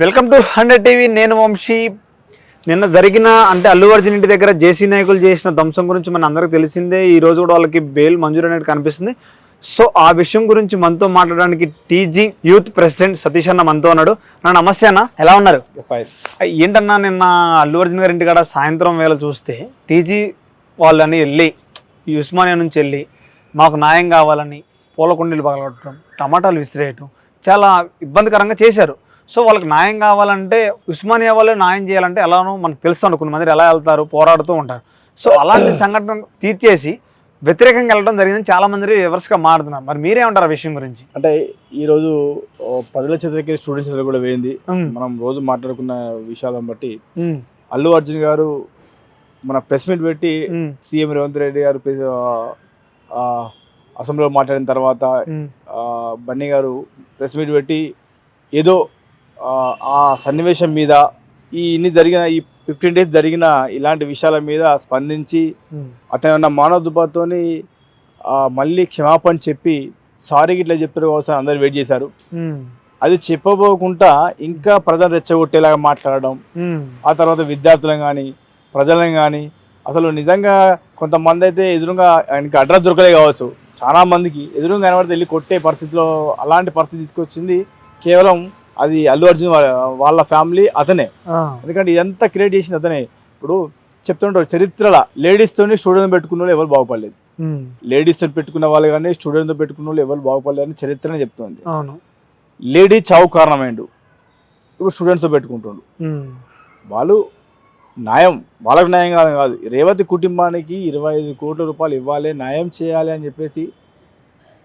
Welcome to hundred TV. నేను వంశీ. నిన్న జరిగిన అంటే అల్లు అర్జున్ ఇంటి దగ్గర జేసీ నాయకులు చేసిన ధ్వంసం గురించి మన అందరికి తెలిసిందే. ఈ రోజు కూడా వాళ్ళకి బెయిల్ మంజూరు అనేది కనిపిస్తుంది. సో ఆ విషయం గురించి మనతో మాట్లాడడానికి టీజీ యూత్ ప్రెసిడెంట్ సతీష్ అన్న మనతో ఉన్నాడు. నా నమస్తే అన్న. ఎలా ఉన్నారు? ఏంటన్నా నిన్న అల్లు అర్జున్ గారి ఇంటికాడ సాయంత్రం వేళ చూస్తే టీజీ వాళ్ళని వెళ్ళి ఉస్మానియా నుంచి వెళ్ళి మాకు న్యాయం కావాలని పూల కుండీలు పగలగొట్టడం టమాటాలు విసిరేయటం చాలా ఇబ్బందికరంగా చేశారు. సో వాళ్ళకి న్యాయం కావాలంటే ఉస్మానియా వాళ్ళు న్యాయం చేయాలంటే ఎలానో మనకు తెలుసు అనుకున్న మంది ఎలా వెళ్తారు పోరాడుతూ ఉంటారు. సో అలాంటి సంఘటన తీర్చేసి వ్యతిరేకంగా వెళ్ళడం జరిగింది చాలా మంది రివర్స్గా మారుతున్నారు. మరి మీరేమంటారు ఆ విషయం గురించి? అంటే ఈరోజు ఓ పదుల చేతులకి స్టూడెంట్స్ చేతులు కూడా వేయింది మనం రోజు మాట్లాడుకున్న విషయాలను బట్టి అల్లు అర్జున్ గారు మన ప్రెస్ మీట్ పెట్టి సీఎం రేవంత్ రెడ్డి గారు అసెంబ్లీలో మాట్లాడిన తర్వాత బన్నీ గారు ప్రెస్ మీట్ పెట్టి ఏదో ఆ, సన్నివేశం మీద ఈ ఇన్ని జరిగిన ఈ ఫిఫ్టీన్ డేస్ జరిగిన ఇలాంటి విషయాల మీద స్పందించి అతను ఉన్న మానవ దుబాతోని మళ్ళీ క్షమాపణ చెప్పి సారీ ఇట్లా చెప్పారు కోసం అందరు వెయిట్ చేశారు. అది చెప్పబోకుండా ఇంకా ప్రజలు రెచ్చగొట్టేలాగా మాట్లాడడం ఆ తర్వాత విద్యార్థులను కానీ ప్రజలను కానీ అసలు నిజంగా కొంతమంది అయితే ఎదురుగా ఆయనకి అడ్రస్ దొరకలే కావచ్చు. చాలా మందికి ఎదురుగా కనబడితే వెళ్ళి కొట్టే పరిస్థితిలో అలాంటి పరిస్థితి తీసుకొచ్చింది. కేవలం అది అల్లు అర్జున్ వాళ్ళ- ఫ్యామిలీ అతనే. ఎందుకంటే ఇదంతా క్రియేట్ చేసింది అతనే. ఇప్పుడు చెప్తుంటారు చరిత్రలో లేడీస్తోని స్టూడెంట్ పెట్టుకున్న వాళ్ళు ఎవరు బాగుపడలేదు. లేడీస్తో పెట్టుకున్న వాళ్ళు కానీ స్టూడెంట్తో పెట్టుకున్న వాళ్ళు ఎవరు బాగుపడలేదని చరిత్రనే చెప్తుంది. లేడీ చావు కారణమైండు ఇప్పుడు స్టూడెంట్స్తో పెట్టుకుంటుండు. వాళ్ళు న్యాయం వాళ్ళకి న్యాయం కాదు కాదు. రేవతి కుటుంబానికి ఇరవై ఐదు కోట్ల రూపాయలు ఇవ్వాలి న్యాయం చేయాలి అని చెప్పేసి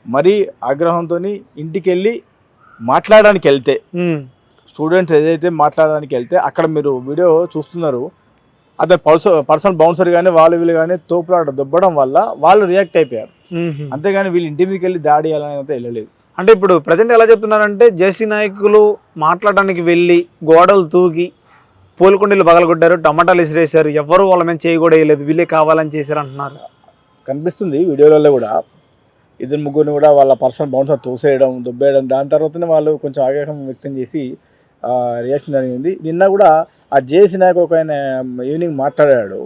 మరీ ఆగ్రహంతో ఇంటికి వెళ్ళి మాట్లాడడానికి వెళ్తే స్టూడెంట్స్ ఏదైతే మాట్లాడడానికి వెళ్తే అక్కడ మీరు వీడియో చూస్తున్నారు. అతను పర్స పర్సనల్ బౌన్సర్ కానీ వాళ్ళు వీళ్ళు కానీ తోపులాట దొబ్బడం వల్ల వాళ్ళు రియాక్ట్ అయిపోయారు. అంతేగాని వీళ్ళు ఇంటి మీదకి వెళ్ళి దాడి చేయాలని అయితే వెళ్ళలేదు. అంటే ఇప్పుడు ప్రజెంట్ ఎలా చెప్తున్నారంటే జేసీ నాయకులు మాట్లాడడానికి వెళ్ళి గోడలు తూగి పూలకుండీలు పగలగొట్టారు టమాటాలు ఇసిరేశారు ఎవరు వాళ్ళ మీద చేయి కూడా వేయలేదు వీళ్ళే కావాలని చేశారు అంటున్నారు. కనిపిస్తుంది వీడియోలలో కూడా. ఇద్దరు ముగ్గురిని కూడా వాళ్ళ పర్సనల్ బౌన్సర్ తోసేయడం దుబ్బేయడం దాని తర్వాతనే వాళ్ళు కొంచెం ఆగ్రహం వ్యక్తం చేసి రియాక్షన్ జరిగింది. నిన్న కూడా ఆ జేసీ నాయకుడు ఒక ఆయన ఈవినింగ్ మాట్లాడాడు.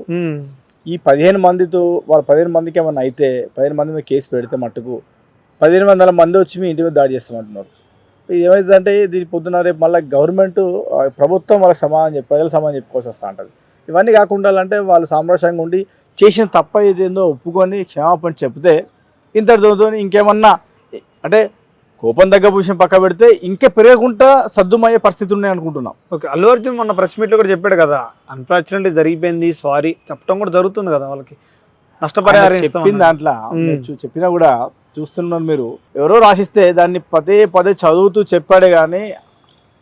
ఈ పదిహేను మందితో వాళ్ళ పదిహేను మందికి ఏమన్నా అయితే పదిహేను మంది మీద కేసు పెడితే మట్టుకు పదిహేను వందల మంది వచ్చి మీ ఇంటి మీద దాడి చేస్తామంటున్నారు. ఇది ఏమైందంటే దీని పొద్దున రేపు మళ్ళీ గవర్నమెంట్ ప్రభుత్వం వాళ్ళకి సమాధానం చెప్పి ప్రజలు సమాధానం చెప్పుకోవాల్సి వస్తూ ఉంటుంది. ఇవన్నీ కాకుండా అంటే వాళ్ళు సామరస్యంగా ఉండి చేసిన తప్ప ఏదేందో ఒప్పుకొని క్షమాపణ చెప్తే ఇంతటితో ఇంకేమన్నా అంటే కోపం తగ్గ విషయం పక్క పెడితే ఇంకా పెరగకుండా సద్దుమయ్యే పరిస్థితులు ఉన్నాయి అనుకుంటున్నాం. ఓకే అల్లు అర్జున్ మొన్న ప్రెస్ మీట్లో కూడా చెప్పాడు కదా అన్ఫార్చునేట్లీ జరిగిపోయింది సారీ చెప్పడం కూడా జరుగుతుంది కదా వాళ్ళకి. నష్టపరిహారం అన్నారు. దాంట్లో చెప్పినా కూడా చూస్తున్నారు మీరు. ఎవరో రాసిస్తే దాన్ని పదే పదే చదువుతూ చెప్పాడే కానీ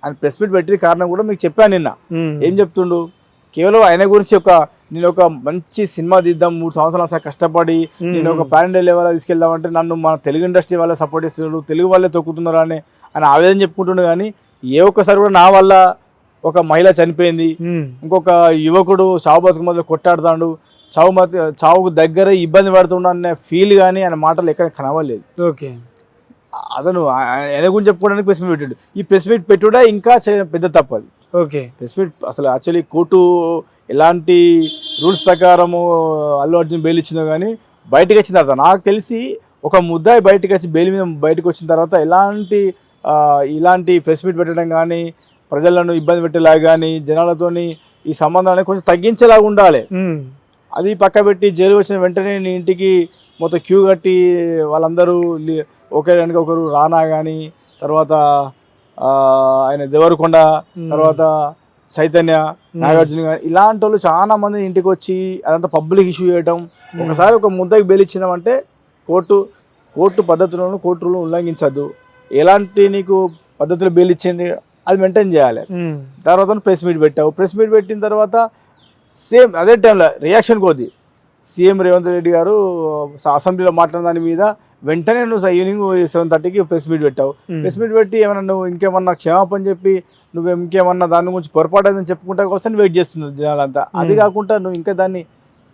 ఆయన ప్రెస్ మీట్ పెట్టిన కారణం కూడా మీకు చెప్పాను నిన్న. ఏం చెప్తుండు? కేవలం ఆయన గురించి ఒక నేను ఒక మంచి సినిమా తీద్దాం మూడు సంవత్సరాలు అసలు కష్టపడి నేను ఒక ప్యాన్ లెవెల్ తీసుకెళ్దామంటే నన్ను మన తెలుగు ఇండస్ట్రీ వాళ్ళే సపోర్ట్ చేస్తున్నారు తెలుగు వాళ్ళే తొక్కుతున్నారు అని ఆయన ఆవేదన చెప్పుకుంటుండే కానీ ఏ ఒక్కసారి కూడా నా వల్ల ఒక మహిళ చనిపోయింది ఇంకొక యువకుడు చావు బతుకు మొదలు కొట్టాడుతాడు చావు మత చావుకు దగ్గర ఇబ్బంది పడుతున్నా అనే ఫీల్ కానీ ఆయన మాటలు ఎక్కడ కనవలేదు ఓకే. అతను ఆయన గురించి చెప్పుకోవడానికి ప్రెస్ మీట్ పెట్టాడు. ఈ ప్రెస్ మీట్ పెట్టుడా ఇంకా పెద్ద తప్పది ఓకే. అసలు యాక్చువల్లీ కోర్టు ఎలాంటి రూల్స్ ప్రకారము అల్లు అర్జున్ బెయిల్ ఇచ్చిందో కానీ బయటకు వచ్చిన తర్వాత నాకు తెలిసి ఒక ముద్దాయి బయటకు వచ్చి బెయిల్ మీద బయటకు వచ్చిన తర్వాత ఎలాంటి ఇలాంటి ప్రెస్ మీట్ పెట్టడం కానీ ప్రజలను ఇబ్బంది పెట్టేలాగా కానీ జనాలతోని ఈ సంబంధాన్ని కొంచెం తగ్గించేలాగా ఉండాలి. అది పక్క పెట్టి జైలు వచ్చిన వెంటనే నీ ఇంటికి మొత్తం క్యూ కట్టి వాళ్ళందరూ ఒకరి వెనక ఒకరు రానా కానీ తర్వాత ఆయన దేవరకొండ తర్వాత చైతన్య నాగార్జున గారు ఇలాంటి వాళ్ళు చాలా మంది ఇంటికి వచ్చి అదంతా పబ్లిక్ ఇష్యూ చేయడం ఉమ్, ఒకసారి ఒక ముద్దకి బెయిల్ ఇచ్చినామంటే కోర్టు కోర్టు పద్ధతులను కోర్టు రూల్ ఉల్లంఘించద్దు. ఎలాంటి నీకు పద్ధతులు బెయిల్ ఇచ్చింది అది మెయింటైన్ చేయాలి. తర్వాత ప్రెస్ మీట్ పెట్టావు. ప్రెస్ మీట్ పెట్టిన తర్వాత సేమ్ అదే టైంలో రియాక్షన్ కోది సీఎం రేవంత్ రెడ్డి గారు అసెంబ్లీలో మాట్లాడిన దాని మీద వెంటనే నువ్వు ఈవినింగ్ సెవెన్ థర్టీకి ప్రెస్ మీట్ పెట్టావు. ప్రెస్ మీట్ పెట్టి ఏమన్నా నువ్వు ఇంకేమన్నా క్షమాపణ చెప్పి నువ్వు ఇంకేమన్నా దాని గురించి పొరపాటు అయిందని చెప్పుకుంటా కోసం వెయిట్ చేస్తున్నారు జనాలంతా. అది. కాకుండా నువ్వు ఇంకా దాన్ని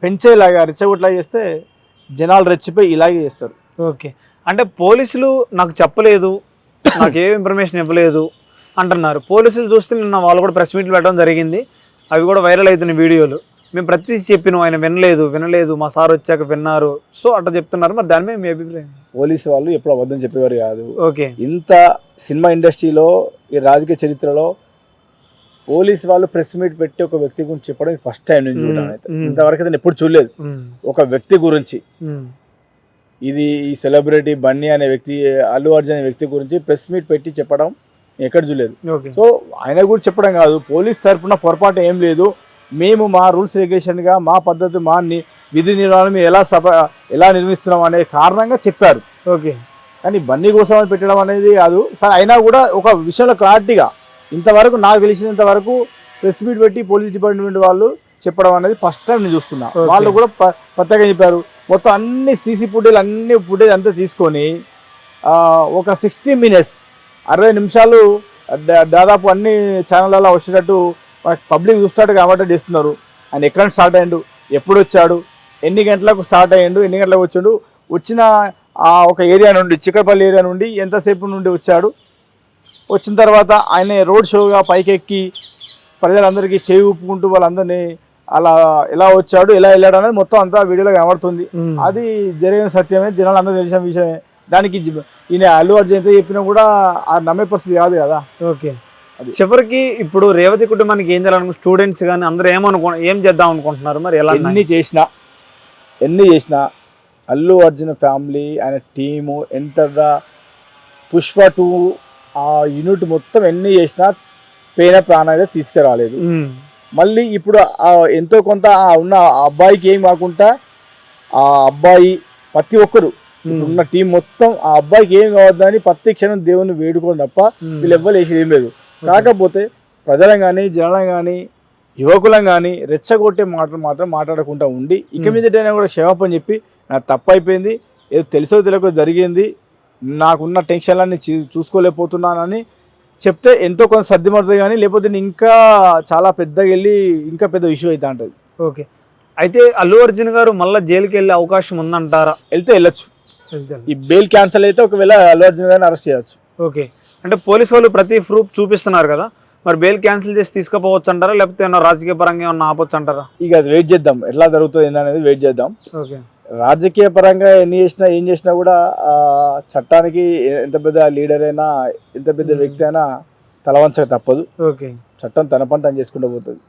పెంచేలాగా రెచ్చగొట్లా చేస్తే జనాలు రెచ్చిపోయి ఇలాగే చేస్తారు. ఓకే. అంటే పోలీసులు నాకు చెప్పలేదు నాకు ఏ ఇన్ఫర్మేషన్ ఇవ్వలేదు అంటున్నారు. పోలీసులు చూస్తే నిన్న వాళ్ళు కూడా ప్రెస్ మీట్లు పెట్టడం జరిగింది. అవి కూడా వైరల్ అవుతున్న వీడియోలు. మేము ప్రతి చెప్పినాం ఆయన వినలేదు వినలేదు మా సార్ వచ్చాక విన్నారు. సో అట్లా చెప్తున్నారు. మరి దాని మీద మీ అభిప్రాయం? పోలీసు వాళ్ళు ఎప్పుడు అబద్ధం చెప్పేవారు కాదు. ఓకే. ఇంత సినిమా ఇండస్ట్రీలో ఈ రాజకీయ చరిత్రలో పోలీస్ వాళ్ళు ప్రెస్ మీట్ పెట్టి ఒక వ్యక్తి గురించి చెప్పడం ఫస్ట్ టైం నేను చూడడం అయితే. మ్మ్. ఇంతవరకు అయితే నేను ఎప్పుడు చూడలేదు. ఒక వ్యక్తి గురించి. ఇది ఈ సెలబ్రిటీ బన్నీ అనే వ్యక్తి అల్లు అర్జున్ అనే వ్యక్తి గురించి ప్రెస్ మీట్ పెట్టి చెప్పడం ఎక్కడ చూడలేదు. సో ఆయన గురించి చెప్పడం కాదు. పోలీస్ తరపున పొరపాటు ఏం లేదు. మేము మా రూల్స్ రెగ్యులేషన్గా మా పద్ధతి మా విధి నిర్వహణ ఎలా సభ ఎలా నిర్మిస్తున్నాం అనే కారణంగా చెప్పారు. ఓకే. కానీ బన్నీ కోసం పెట్టడం అనేది కాదు. సరే అయినా కూడా ఒక విషయంలో క్లారిటీగా ఇంతవరకు నాకు తెలిసినంత వరకు ప్రెస్ మీట్ పెట్టి పోలీస్ డిపార్ట్మెంట్ వాళ్ళు చెప్పడం అనేది ఫస్ట్ టైం నేను చూస్తున్నా. వాళ్ళు కూడా ప్రత్యేకంగా చెప్పారు. మొత్తం అన్ని సీసీ ఫుటేజ్ అన్ని ఫుటేజ్ అంతా తీసుకొని ఒక సిక్స్టీ మినిట్స్ అరవై నిమిషాలు దాదాపు అన్ని ఛానళ్ళలో వచ్చేటట్టు పబ్లిక్ చూస్తాడు కాబట్టి చేస్తున్నారు ఆయన ఎక్కడ స్టార్ట్ అయ్యిండు? ఎప్పుడు వచ్చాడు? ఎన్ని గంటలకు స్టార్ట్ అయ్యిండు? ఎన్ని గంటలకు వచ్చాడు? వచ్చిన ఆ ఒక ఏరియా నుండి చిక్కపల్లి ఏరియా నుండి ఎంతసేపు నుండి వచ్చాడు? వచ్చిన తర్వాత ఆయన రోడ్ షోగా పైకెక్కి ప్రజలందరికీ చేయి ఊపుకుంటూ వాళ్ళందరినీ అలా ఎలా వచ్చాడు ఎలా వెళ్ళాడు అనేది మొత్తం అంతా వీడియోలో కనబడుతుంది. అది జరిగిన సత్యమే జనాలు అందరూ తెలిసిన విషయమే. దానికి ఈయన అల్లు అర్జున్ చెప్పినా కూడా ఆ నమ్మే పరిస్థితి కాదు కదా. ఓకే. చివరికి ఇప్పుడు రేవతి కుటుంబానికి ఏం చేయాలనుకో స్టూడెంట్స్ కానీ అందరూ ఏమనుకో ఏం చేద్దాం అనుకుంటున్నారు మరి? ఎలా ఎన్ని చేసినా ఎన్ని చేసినా అల్లు అర్జున్ ఫ్యామిలీ ఆయన టీము ఎంతగా పుష్ప టూ ఆ యూనిట్ మొత్తం ఎన్ని చేసినా పేన ప్రాణాలు తీసుకురాలేదు. ఉమ్, మళ్ళీ ఇప్పుడు ఎంతో కొంత ఉన్న అబ్బాయికి ఏం కాకుండా ఆ అబ్బాయి ప్రతి ఒక్కరు ఉన్న టీం మొత్తం ఆ అబ్బాయికి ఏం కావద్దని ప్రతి క్షణం దేవుని వేడుకోవడం తప్ప వీళ్ళు ఎవ్వరు వేసేది ఏం లేదు. కాకపోతే ప్రజలం కానీ జనం కానీ యువకులం కానీ రెచ్చగొట్టే మాటలు మాత్రం మాట్లాడకుండా ఉండి ఇక. మీదటైనా కూడా క్షమాపణ చెప్పి నాకు తప్పు అయిపోయింది ఏదో తెలుసో తెలియకో జరిగింది నాకున్న టెన్షన్లన్నీ చూ- చూసుకోలేకపోతున్నానని చెప్తే ఎంతో కొంత సర్దిమడుతుంది కానీ లేకపోతే నేను ఇంకా చాలా పెద్దగా వెళ్ళి ఇంకా పెద్ద ఇష్యూ అవుతా ఉంటుంది. ఓకే. అయితే అల్లు అర్జున్ గారు మళ్ళీ జైలుకి వెళ్ళే అవకాశం ఉందంటారా? వెళ్తే వెళ్ళొచ్చు. ఈ బెయిల్ క్యాన్సిల్ అయితే ఒకవేళ అల్లు అర్జున్ గారిని అరెస్ట్ చేయొచ్చు. ఓకే. అంటే పోలీస్ వాళ్ళు ప్రతి ప్రూఫ్ చూపిస్తున్నారు కదా. మరి బెయిల్ క్యాన్సిల్ చేసి తీసుకుపోవచ్చు అంటారా లేకపోతే ఏమన్నా రాజకీయ పరంగా ఏమన్నా ఆపొచ్చు అంటారా ఇక అది వెయిట్ చేద్దాం. ఎట్లా జరుగుతుంది ఏందనేది వెయిట్ చేద్దాం. ఓకే. రాజకీయ పరంగా ఎన్ని చేసినా ఏం చేసినా కూడా ఆ చట్టానికి ఎంత పెద్ద లీడర్ అయినా ఎంత పెద్ద. వ్యక్తి అయినా తలవంచక తప్పదు. ఓకే. చట్టం తన పని తను చేసుకుంటూ పోతుంది.